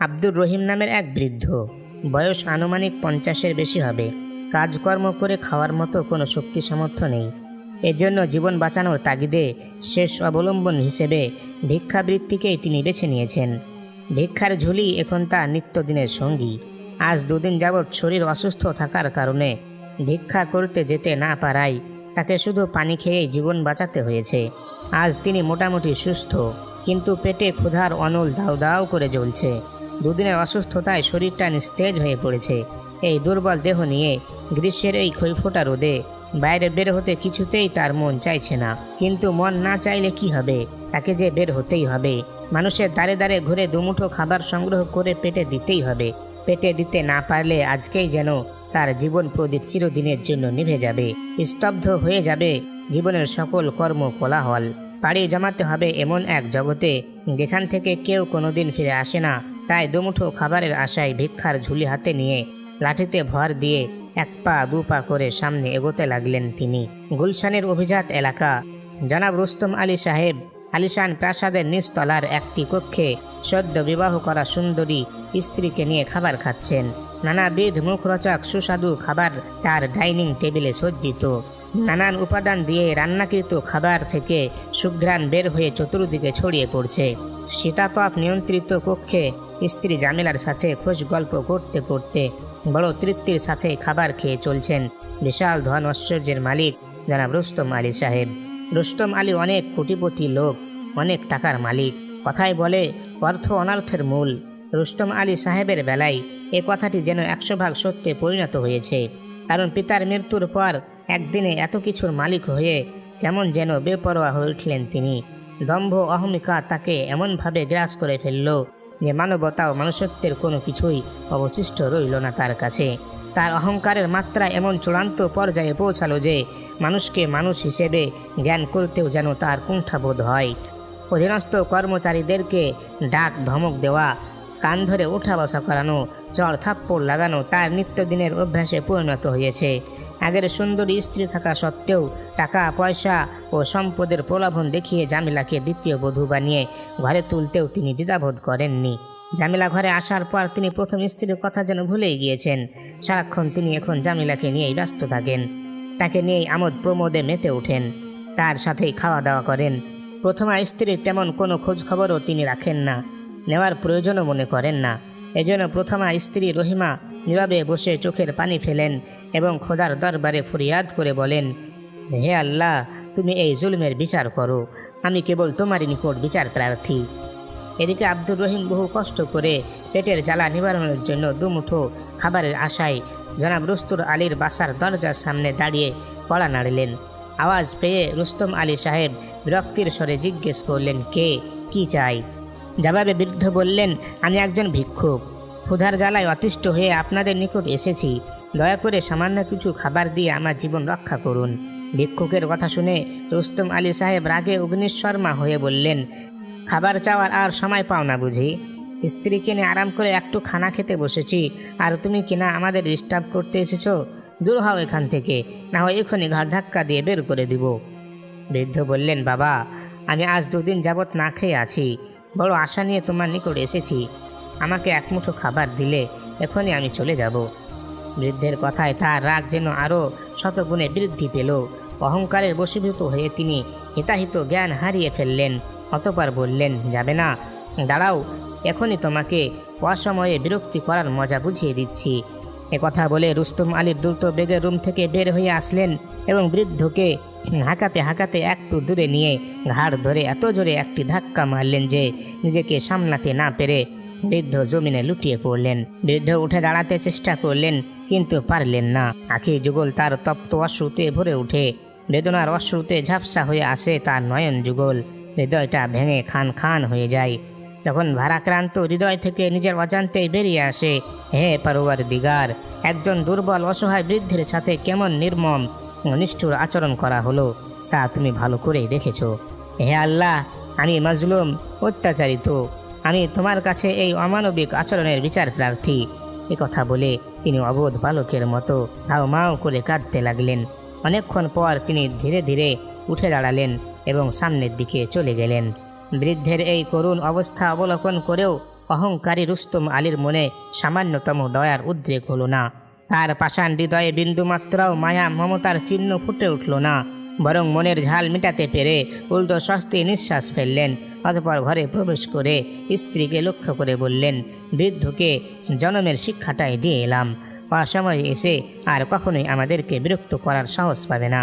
আব্দুর রহিম নামের এক বৃদ্ধ। বয়স আনুমানিক পঞ্চাশের বেশি হবে। কাজকর্ম করে খাওয়ার মতো কোনো শক্তি সামর্থ্য নেই। এজন্য জীবন বাঁচানোর তাগিদে শেষ অবলম্বন হিসেবে ভিক্ষাবৃত্তিকেই তিনি বেছে নিয়েছেন। ভিক্ষার ঝুলি এখন তার নিত্যদিনের সঙ্গী। আজ দুদিন যাবৎ শরীর অসুস্থ থাকার কারণে ভিক্ষা করতে যেতে না পারায় তাকে শুধু পানি খেয়েই জীবন বাঁচাতে হয়েছে। আজ তিনি মোটামুটি সুস্থ, কিন্তু পেটে ক্ষুধার অনল দাউ দাউ করে জ্বলছে। দুদিনের অসুস্থতায় শরীরটা নিস্তেজ হয়ে পড়েছে। এই দুর্বল দেহ নিয়ে গ্রীষ্মের এই ক্ষয়ফোটা রোদে বাইরে বের হতে কিছুতেই তার মন চাইছে না। কিন্তু মন না চাইলে কি হবে? তাকে যে বের হতেই হবে। মানুষের দাঁড়ে দাঁড়ে ঘুরে দুমুঠো খাবার সংগ্রহ করে পেটে দিতেই হবে। পেটে দিতে না পারলে আজকেই যেন তার জীবন প্রদীপ চিরদিনের জন্য নিভে যাবে। স্তব্ধ হয়ে যাবে জীবনের সকল কর্ম কোলাহল। পাড়ি জমাতে হবে এমন এক জগতে যেখান থেকে কেউ কোনোদিন ফিরে আসে না। তাই দুমুঠো খাবারের আশায় ভিক্ষার ঝুলি হাতে নিয়ে লাঠিতে ভর দিয়ে এক পা দু পা করে সামনে এগোতে লাগলেন তিনি। গুলশানের অভিজাত এলাকা। জনাব রুস্তম আলী সাহেব, আলিশান প্রাসাদের নিচতলার একটি কক্ষে সদ্য বিবাহ করা সুন্দরী স্ত্রীকে নিয়ে খাবার খাচ্ছেন। নানাবিধ মুখরোচক সুস্বাদু খাবার তার ডাইনিং টেবিলে সজ্জিত। নানান উপাদান দিয়ে রান্নাকৃত খাবার থেকে সুঘ্রাণ বের হয়ে চতুর্দিকে ছড়িয়ে পড়ছে। শীতাতপ নিয়ন্ত্রিত কক্ষে স্ত্রী জামিলার সাথে খোঁজ গল্প করতে করতে বড় তৃপ্তির সাথে খাবার খেয়ে চলছেন। বিশাল ধন ঐশ্বর্যের মালিক জনাব রুস্তম আলী সাহেব। রুস্তম আলী অনেক কোটিপতি লোক, অনেক টাকার মালিক। কথায় বলে, অর্থ অনর্থের মূল। রুস্তম আলী সাহেবের বেলায় এ কথাটি যেন একশো ভাগ সত্যে পরিণত হয়েছে। কারণ পিতার মৃত্যুর পর একদিনে এত কিছুর মালিক হয়ে কেমন যেন বেপরোয়া হয়ে উঠলেন তিনি। দম্ভ অহমিকা তাকে এমনভাবে গ্রাস করে ফেলল যে মানবতা ও মানুষত্বের কোনো কিছুই অবশিষ্ট রইল না তার কাছে। তার অহংকারের মাত্রা এমন চূড়ান্ত পর্যায়ে পৌঁছালো যে মানুষকে মানুষ হিসেবে জ্ঞান করতেও যেন তার কুণ্ঠাবোধ হয়। অধীনস্থ কর্মচারীদেরকে ডাক ধমক দেওয়া, কান ধরে উঠা বসা করানো, চড় থাপ্পড় লাগানো তার নিত্যদিনের অভ্যাসে পরিণত হয়েছে। আগের সুন্দরী স্ত্রী থাকা সত্ত্বেও টাকা, পয়সা ও সম্পদের প্রলোভন দেখিয়ে জামিলাকে দ্বিতীয় বধূ বানিয়ে ঘরে তুলতেও তিনি দ্বিধাবোধ করেননি। জামিলা ঘরে আসার পর তিনি প্রথম স্ত্রীর কথা যেন ভুলেই গিয়েছেন। সারাক্ষণ তিনি এখন জামিলাকে নিয়েই ব্যস্ত থাকেন। তাকে নিয়েই আমোদ প্রমোদে মেতে ওঠেন। তার সাথেই খাওয়া দাওয়া করেন। প্রথমা স্ত্রীর তেমন কোনো খোঁজ খবরও তিনি রাখেন না। নেওয়ার প্রয়োজনও মনে করেন না। এজন্য প্রথমা স্ত্রী রহিমা নীরবে বসে চোখের পানি ফেলেন। এবং খোদার দরবারে ফরিয়াদ করে বলেন, হে আল্লাহ, তুমি এই জুলুমের বিচার করো। আমি কেবল তোমারই নিকট বিচার প্রার্থী। এদিকে আব্দুর রহিম বহু কষ্ট করে পেটের জ্বালা নিবারণের জন্য দুমুঠো খাবারের আশায় জনাব রুস্তুর আলীর বাসার দরজার সামনে দাঁড়িয়ে কড়া নাড়লেন। আওয়াজ পেয়ে রুস্তম আলী সাহেব বিরক্তির স্বরে জিজ্ঞেস করলেন, কে? কি চাই? জবাবে বৃদ্ধ বললেন, আমি একজন ভিক্ষুক। ক্ষুধার জ্বালায় অতিষ্ঠ হয়ে আপনাদের নিকট এসেছি। দয়া করে সামান্য কিছু খাবার দিয়ে আমার জীবন রক্ষা করুন। ভিক্ষুকের কথা শুনে রুস্তম আলী সাহেব রাগে অগ্নিশর্মা হয়ে বললেন, খাবার চাওয়ার আর সময় পাও না বুঝি। স্ত্রীকে নিয়ে আরাম করে একটু খানা খেতে বসেছি। আর তুমি কিনা আমাদের ডিস্টার্ব করতে এসেছ? দূর হও এখান থেকে। না হয় এখনই ঘাড় ধাক্কা দিয়ে বের করে দিব। বৃদ্ধ বললেন, বাবা, আমি আজ দুদিন যাবৎ না খেয়ে আছি। বড় আশা নিয়ে তোমার নিকট এসেছি। আমাকে এক মুঠো খাবার দিলে এখনই আমি চলে যাব। বৃদ্ধের কথায় তার রাগ যেন আরও শতগুণে বৃদ্ধি পেল। অহংকারের বশীভূত হয়ে তিনি হিতাহিত জ্ঞান হারিয়ে ফেললেন। অতপর বললেন, যাবে না। দাঁড়াও, এখনই তোমাকে অসময়ে বিরক্তি করার মজা বুঝিয়ে দিচ্ছি। কথা বলে রুস্তম আলী দ্রুত বেগে রুম থেকে বের হয়ে আসলেন এবং বৃদ্ধকে হাঁকাতে হাঁকাতে একটু দূরে নিয়ে ঘাড় ধরে এত জোরে একটি ধাক্কা মারলেন যে নিজেকে সামলাতে না পেরে বৃদ্ধ জমিনে লুটিয়ে পড়লেন। বৃদ্ধ উঠে দাঁড়াতে চেষ্টা করলেন, কিন্তু পারলেন না। আখি যুগল তার তপ্ত অশ্রুতে ভরে উঠে বেদনার অশ্রুতে ঝাপসা হয়ে আসে তার নয়ন যুগল। হৃদয়টা ভেঙে খান খান হয়ে যায়। তখন ভারাক্রান্ত হৃদয় থেকে নিজের অজান্তেই বেরিয়ে আসে। হে পারোয়ার দিগার, একজন দুর্বল অসহায় বৃদ্ধের সাথে কেমন নির্মম নিষ্ঠুর আচরণ করা হলো, তা তুমি ভালো করেই দেখেছ। হে আল্লাহ, আমি মাজলুম, অত্যাচারিত। আমি তোমার কাছে এই অমানবিক আচরণের বিচার প্রার্থী কথা বলে তিনি অবোধ বালকের মতো হাও মাও করে কাঁদতে লাগলেন। অনেকক্ষণ পর তিনি ধীরে ধীরে উঠে দাঁড়ালেন এবং সামনের দিকে চলে গেলেন। বৃদ্ধের এই করুণ অবস্থা অবলোকন করেও অহংকারী রুস্তম আলীর মনে সামান্যতম দয়ার উদ্রেক হলো না। তার পাষাণ হৃদয়ে বিন্দুমাত্রাও মায়া, মমতার চিহ্ন ফুটে উঠল না। বরং মনের ঝাল মেটাতে পেরে উল্টো স্বস্তি নিঃশ্বাস ফেললেন, অতপর ঘরে প্রবেশ করে স্ত্রীকে লক্ষ্য করে বললেন, বৃদ্ধকে জনমের শিক্ষাটাই দিয়ে এলাম। অসময় এসে আর কখনোই আমাদেরকে বিরক্ত করার সাহস পাবে না।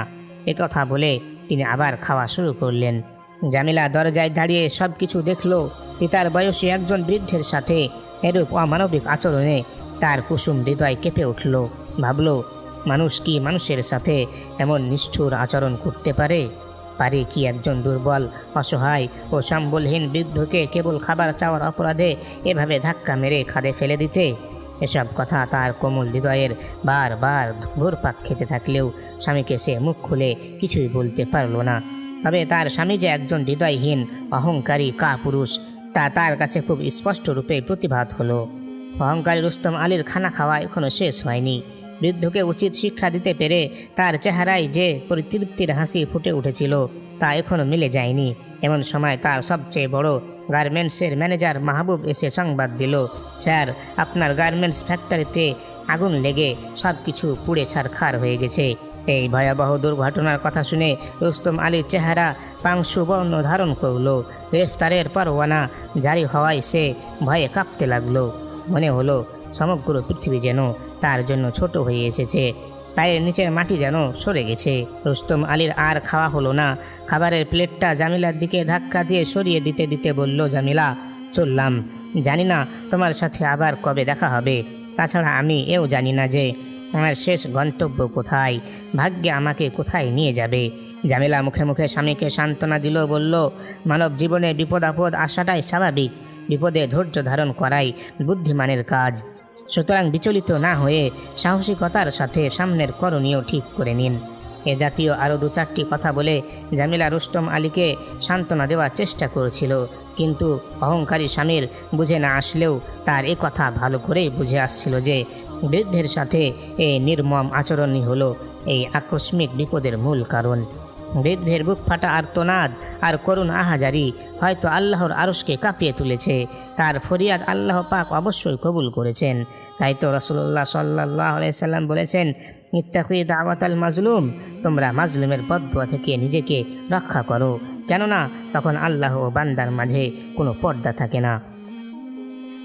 কথা বলে তিনি আবার খাওয়া শুরু করলেন। জামিলা দরজায় দাঁড়িয়ে সব কিছু দেখল, পিতার বয়সী একজন বৃদ্ধের সাথে এরূপ অমানবিক আচরণে তার কুসুম হৃদয় কেঁপে উঠল। ভাবল মানুষ কি মানুষের সাথে এমন নিষ্ঠুর আচরণ করতে পারে? পারে কি একজন দুর্বল, অসহায় ও সম্বলহীন বৃদ্ধকে কেবল খাবার চাওয়ার অপরাধে এভাবে ধাক্কা মেরে খাদে ফেলে দিতে? এসব কথা তার কোমল হৃদয়ের বারবার ঘুরপাক খেতে থাকলেও স্বামীকে সে মুখ খুলে কিছুই বলতে পারল না। তবে তার স্বামী যে একজন হৃদয়হীন, অহংকারী কা পুরুষ তা তার কাছে খুব স্পষ্ট রূপে প্রতিভাত হলো। অহংকারী রুস্তম আলীর খানা খাওয়া এখনও শেষ হয়নি। বৃদ্ধকে উচিত শিক্ষা দিতে পেরে তার চেহারায় যে পরিতৃপ্তির হাসি ফুটে উঠেছিল, তা এখনও মিলে যায়নি। এমন সময় তার সবচেয়ে বড় গার্মেন্টসের ম্যানেজার মাহবুব এসে সংবাদ দিল, স্যার, আপনার গার্মেন্টস ফ্যাক্টরিতে আগুন লেগে সব কিছু পুড়ে ছারখার হয়ে গেছে। এই ভয়াবহ দুর্ঘটনার কথা শুনে রুস্তম আলীর চেহারা পাংশু বর্ণ ধারণ করল। গ্রেফতারের পরোয়ানা জারি হওয়ায় সে ভয়ে কাঁপতে লাগল। মনে হলো সমগ্র পৃথিবী যেন তার জন্য ছোট হয়ে এসেছে। পায়ের নিচের মাটি যেন সরে গেছে। রুস্তম আলীর আর খাওয়া হলো না। খাবারের প্লেটটা জামিলার দিকে ধাক্কা দিয়ে সরিয়ে দিতে দিতে বলল, জামিলা, চললাম। জানি না তোমার সাথে আবার কবে দেখা হবে। তাছাড়া আমি এও জানি না যে আমার শেষ গন্তব্য কোথায়। ভাগ্যে আমাকে কোথায় নিয়ে যাবে? জামিলা মুখে মুখে স্বামীকে সান্ত্বনা দিল, বলল, মানব জীবনে বিপদ আপদ আসাটাই স্বাভাবিক। বিপদে ধৈর্য ধারণ করাই বুদ্ধিমানের কাজ। সুতরাং বিচলিত না হয়ে সাহসিকতার সাথে সামনের করণীয় ঠিক করে নিন। এ জাতীয় আরও দু চারটি কথা বলে জামিলা রুস্তম আলীকে সান্ত্বনা দেওয়ার চেষ্টা করেছিল, কিন্তু অহংকারী স্বামীর বুঝে না আসলেও তার এ কথা ভালো করেই বুঝে আসছিল যে বৃদ্ধের সাথে এই নির্মম আচরণই হলো এই আকস্মিক বিপদের মূল কারণ। বৃদ্ধের বুক ফাটা আর্তনাদ আর করুণ আহাজারি। হয়তো আল্লাহর আরশকে কাঁপিয়ে তুলেছে। তার ফরিয়াদ আল্লাহ পাক অবশ্যই কবুল করেছেন। তাই তো রসুল্লাহ সাল্লাহ সাল্লাম বলেছেন ইত্তাকি দাওয়াত আল মাজলুম, তোমরা মাজলুমের বদুয়া থেকে নিজেকে রক্ষা করো। কেননা তখন আল্লাহ ও বান্দার মাঝে কোনো পর্দা থাকে না।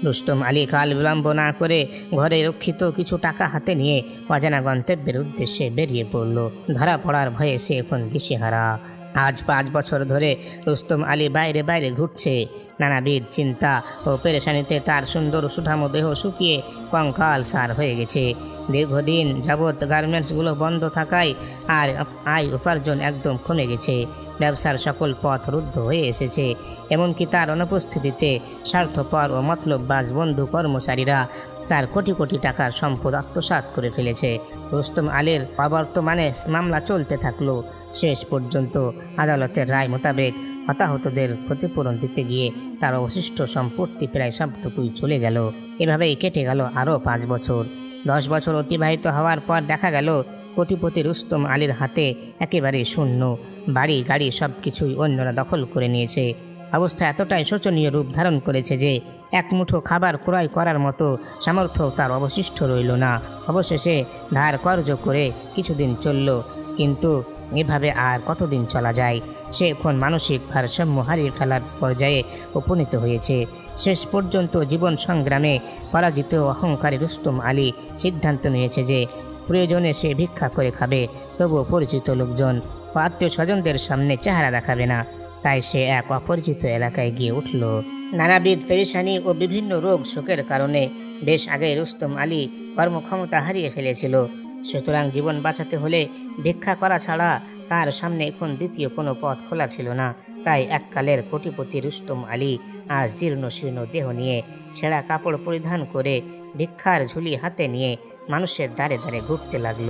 রুস্তম আলী কাল বিলম্ব না করে ঘরে রক্ষিত কিছু টাকা হাতে নিয়ে অজানা গন্তব্যের উদ্দেশ্যে বেরিয়ে পড়ল। ধরা পড়ার ভয়ে সে এখন দিশেহারা। আজ পাঁচ বছর ধরে রুস্তম আলী বাইরে বাইরে ঘুরছে। নানাবিধ চিন্তা ও পেরেশানিতে তার সুন্দর সুঠামো দেহ শুকিয়ে কঙ্কাল সার হয়ে গেছে। দীর্ঘদিন যাবৎ গার্মেন্টসগুলো বন্ধ থাকায় আর আয় উপার্জন একদম কমে গেছে। ব্যবসার সকল পথ রুদ্ধ হয়ে এসেছে। এমনকি তার অনুপস্থিতিতে স্বার্থপর ও মতলববাজ বন্ধু কর্মচারীরা তার কোটি কোটি টাকার সম্পদ আত্মসাৎ করে ফেলেছে। রুস্তম আলীর অবর্তমানে মামলা চলতে থাকল। শেষ পর্যন্ত আদালতের রায় মোতাবেক হতাহতদের ক্ষতিপূরণ দিতে গিয়ে তার অবশিষ্ট সম্পত্তি প্রায় সবটুকুই চলে গেল। এভাবেই কেটে গেল আরও পাঁচ বছর। দশ বছর অতিবাহিত হওয়ার পর দেখা গেল কোটিপতি রুস্তম আলীর হাতে একেবারে শূন্য। বাড়ি, গাড়ি সব কিছুই অন্যরা দখল করে নিয়েছে। অবস্থা এতটাই শোচনীয় রূপ ধারণ করেছে যে এক মুঠো খাবার ক্রয় করার মতো সামর্থ্য তার অবশিষ্ট রইল না। অবশেষে ধার কর্য করে কিছুদিন চলল। কিন্তু এভাবে আর কতদিন চলা যায়? সে এখন মানসিক ভারসাম্য হারিয়ে ফেলার পর্যায়ে উপনীত হয়েছে। শেষ পর্যন্ত জীবন সংগ্রামে পরাজিত অহংকারী রুস্তম আলী সিদ্ধান্ত নিয়েছে যে, প্রয়োজনে সে ভিক্ষা করে খাবে, তবুও পরিচিত লোকজন ও আত্মীয় স্বজনদের সামনে চেহারা দেখাবে না। তাই সে এক অপরিচিত এলাকায় গিয়ে উঠল। নানাবিধ পেরেশানি ও বিভিন্ন রোগ শোকের কারণে বেশ আগে রুস্তম আলী কর্মক্ষমতা হারিয়ে ফেলেছিল। সুতরাং জীবন বাঁচাতে হলে ভিক্ষা করা ছাড়া তার সামনে এখন দ্বিতীয় কোনো পথ খোলা ছিল না। তাই এককালের কোটিপতি রুস্তম আলী আজ জীর্ণ শীর্ণ দেহ নিয়ে ছেঁড়া কাপড় পরিধান করে ভিক্ষার ঝুলি হাতে নিয়ে মানুষের দ্বারে দ্বারে ঘুরতে লাগল।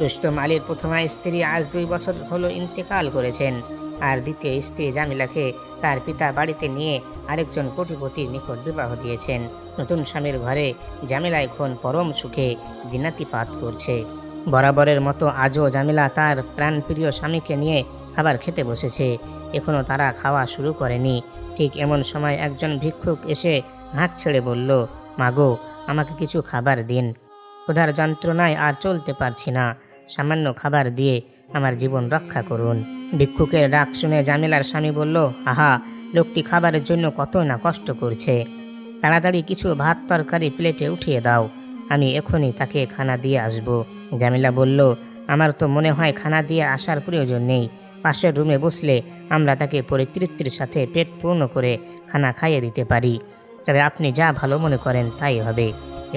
রুস্তম আলীর প্রথমা স্ত্রী আজ দুই বছর হলো ইন্তেকাল করেছেন। আর দ্বিতীয় স্ত্রী জামিলাকে তার পিতা বাড়িতে নিয়ে আরেকজন কোটিপতির নিকট বিবাহ দিয়েছেন। নতুন স্বামীর ঘরে জামিলা এখন পরম সুখে দিনাতিপাত করছে। বরাবরের মতো আজও জামিলা তার প্রাণপ্রিয় স্বামীকে নিয়ে খাবার খেতে বসেছে। এখনও তারা খাওয়া শুরু করেনি। ঠিক এমন সময় একজন ভিক্ষুক এসে হাঁক ছেড়ে বলল, মাগো, আমাকে কিছু খাবার দিন। ক্ষুধার যন্ত্রণায় আর চলতে পারছি না। সামান্য খাবার দিয়ে আমার জীবন রক্ষা করুন। ভিক্ষুকের ডাক শুনে জামিলার স্বামী বলল, আহা, লোকটি খাবারের জন্য কত না কষ্ট করছে। তাড়াতাড়ি কিছু ভাত তরকারি প্লেটে উঠিয়ে দাও। আমি এখনই তাকে খানা দিয়ে আসব। জামিলা বলল, আমার তো মনে হয় খানা দিয়ে আসার প্রয়োজন নেই। পাশের রুমে বসলে আমরা তাকে পরিতৃপ্তির সাথে পেট পূর্ণ করে খানা খাইয়ে দিতে পারি। তবে আপনি যা ভালো মনে করেন তাই হবে।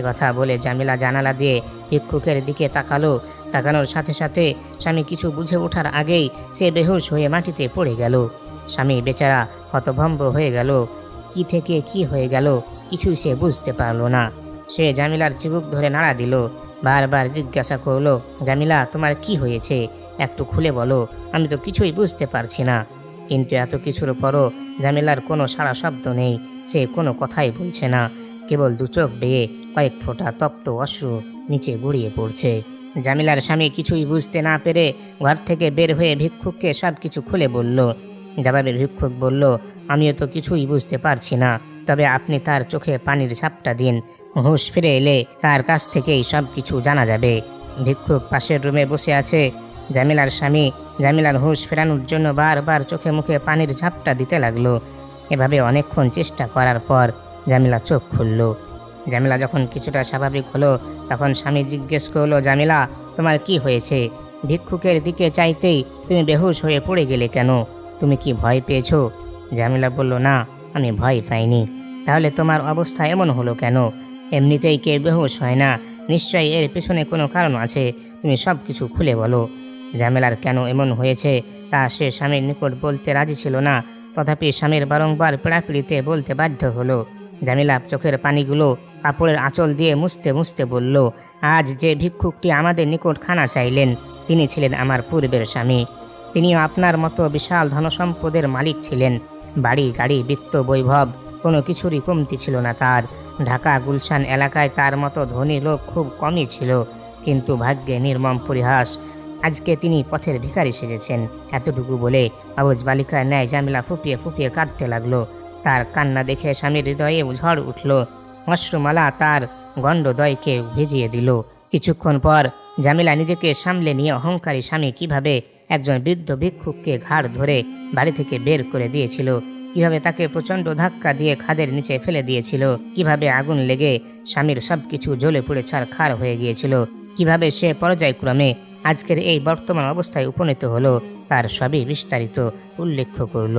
কথা বলে জামিলা জানালা দিয়ে ভিক্ষুকের দিকে তাকালো। তাকানোর সাথে সাথে স্বামী কিছু বুঝে ওঠার আগেই সে বেহুশ হয়ে মাটিতে পড়ে গেল। স্বামী বেচারা হতভম্ব হয়ে গেল। কি থেকে কি হয়ে গেল কিছুই সে বুঝতে পারল না। সে জামিলার চিবুক ধরে নাড়া দিল। বারবার জিজ্ঞাসা করল, জামিলা, তোমার কি হয়েছে? একটু খুলে বলো, আমি তো কিছুই বুঝতে পারছি না। কিন্তু এত কিছুর পরও জামিলার কোনো সারা শব্দ নেই। সে কোনো কথাই বলছে না। কেবল দু চোখ বেয়ে কয়েক ফোঁটা তপ্ত অশ্রু নিচে গড়িয়ে পড়ছে। জামিলার স্বামী কিছুই বুঝতে না পেরে ঘর থেকে বের হয়ে ভিক্ষুককে সব কিছু খুলে বলল। জবাবে ভিক্ষুক বলল, আমিও তো কিছুই বুঝতে পারছি না। তবে আপনি তার চোখে পানির ঝাপটা দিন। হুঁশ ফিরে এলে তার কাছ থেকেই সব কিছু জানা যাবে। ভিক্ষুক পাশের রুমে বসে আছে। জামিলার স্বামী জামিলার হুঁশ ফেরানোর জন্য বারবার চোখে মুখে পানির ঝাপটা দিতে লাগল। এভাবে অনেকক্ষণ চেষ্টা করার পর জামিলা চোখ খুলল। জামিলা যখন কিছুটা স্বাভাবিক হলো, তখন স্বামী জিজ্ঞেস করল, জামিলা, তোমার কি হয়েছে? ভিক্ষুকের দিকে চাইতেই তুমি বেহুশ হয়ে পড়ে গেলে কেন? তুমি কি ভয় পেয়েছ? জামিলা বলল, না, আমি ভয় পাইনি। তাহলে তোমার অবস্থা এমন হলো কেন? এমনিতেই কে বেহুশ হয় না। নিশ্চয়ই এর পেছনে কোনো কারণ আছে। তুমি সব কিছু খুলে বলো। জামেলার কেন এমন হয়েছে, তা সে স্বামীর নিকট বলতে রাজি ছিল না। তথাপি স্বামীর বারংবার পেড়াপিড়িতে বলতে বাধ্য হলো। জামিলা চোখের পানিগুলো কাপড়ের আঁচল দিয়ে মুছতে মুছতে বলল, আজ যে ভিক্ষুকটি আমাদের নিকট খানা চাইলেন, তিনি ছিলেন আমার পূর্বের স্বামী। তিনিও আপনার মতো বিশাল ধনসম্পদের মালিক ছিলেন। বাড়ি, গাড়ি, বিত্ত, বৈভব, কোনো কিছুরই কমতি ছিল না তার। ঢাকা, গুলশান এলাকায় তার মতো ধনী লোক খুব কমই ছিল। কিন্তু ভাগ্যে নির্মম পরিহাস, আজকে তিনি পথের ভিখারি সেজেছেন। এতটুকু বলে আবুজ বালিকার ন্যায় জামিলা ফুপিয়ে ফুপিয়ে কাঁদতে লাগল। তার কান্না দেখে স্বামীর হৃদয়ে ঝড় উঠল। অশ্রুমালা তার গণ্ডদয়কে ভিজিয়ে দিল। কিছুক্ষণ পর জামিলা নিজেকে সামলে নিয়ে অহংকারী স্বামী কীভাবে একজন বৃদ্ধ ভিক্ষুককে ঘাড় ধরে বাড়ি থেকে বের করে দিয়েছিল, কীভাবে তাকে প্রচণ্ড ধাক্কা দিয়ে খাদের নিচে ফেলে দিয়েছিল, কীভাবে আগুন লেগে স্বামীর সবকিছু জ্বলে পুড়ে ছারখার হয়ে গিয়েছিল, কীভাবে সে পর্যায়ক্রমে আজকের এই বর্তমান অবস্থায় উপনীত হলো, তার সবই বিস্তারিত উল্লেখ করল।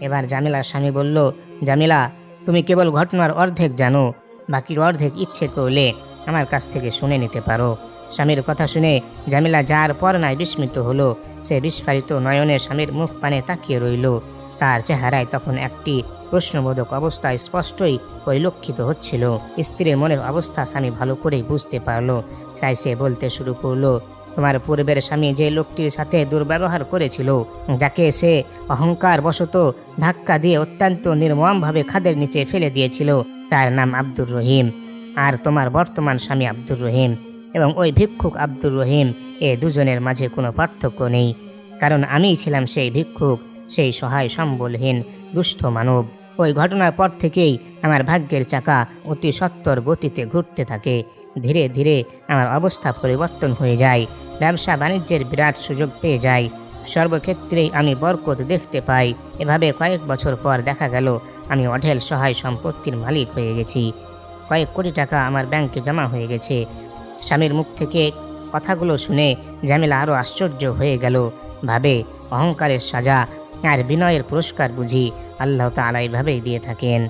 এবার জামিলার স্বামী বলল, জামিলা তুমি কেবল ঘটনার অর্ধেক জানো, বাকির অর্ধেক ইচ্ছে করলে আমার কাছ থেকে শুনে নিতে পারো। স্বামীর কথা শুনে জামিলা যার পর নাই বিস্মিত হলো, সে বিস্ফারিত নয়নে স্বামীর মুখ পানে তাকিয়ে রইল। তার চেহারায় তখন একটি প্রশ্নবোধক অবস্থা স্পষ্টই পরিলক্ষিত হচ্ছিল। স্ত্রীর মনের অবস্থা স্বামী ভালো করেই বুঝতে পারল, তাই সে বলতে শুরু করল তোমার পূর্বের স্বামী যে লোকটির সাথে দুর্ব্যবহার করেছিল, যাকে সে অহংকার বশত ধাক্কা দিয়ে অত্যন্ত নির্মমভাবে খাদের নিচে ফেলে দিয়েছিল, তার নাম আব্দুর রহিম। আর তোমার বর্তমান স্বামী আব্দুর রহিম এবং ওই ভিক্ষুক আব্দুর রহিম, এ দুজনের মাঝে কোনো পার্থক্য নেই। কারণ আমিই ছিলাম সেই ভিক্ষুক, সেই সহায় সম্বলহীন দুস্থ মানব। ওই ঘটনার পর থেকেই আমার ভাগ্যের চাকা অতি সত্তর গতিতে ঘুরতে থাকে। ধীরে ধীরে আমার অবস্থা পরিবর্তন হয়ে যায়। ব্যবসা বাণিজ্যের বিরাট সুযোগ পেয়ে যাই সর্বক্ষেত্রেই আমি বরকত দেখতে পাই। এভাবে কয়েক বছর পর দেখা গেল, আমি অঢেল সহায় সম্পত্তির মালিক হয়ে গেছি। কয়েক কোটি টাকা আমার ব্যাংকে জমা হয়ে গেছে। স্বামীর মুখ থেকে কথাগুলো শুনে জামিলা আরও আশ্চর্য হয়ে গেল। ভাবে, অহংকারের সাজা আর বিনয়ের পুরস্কার বুঝি আল্লাহ তালা এভাবেই দিয়ে থাকেন।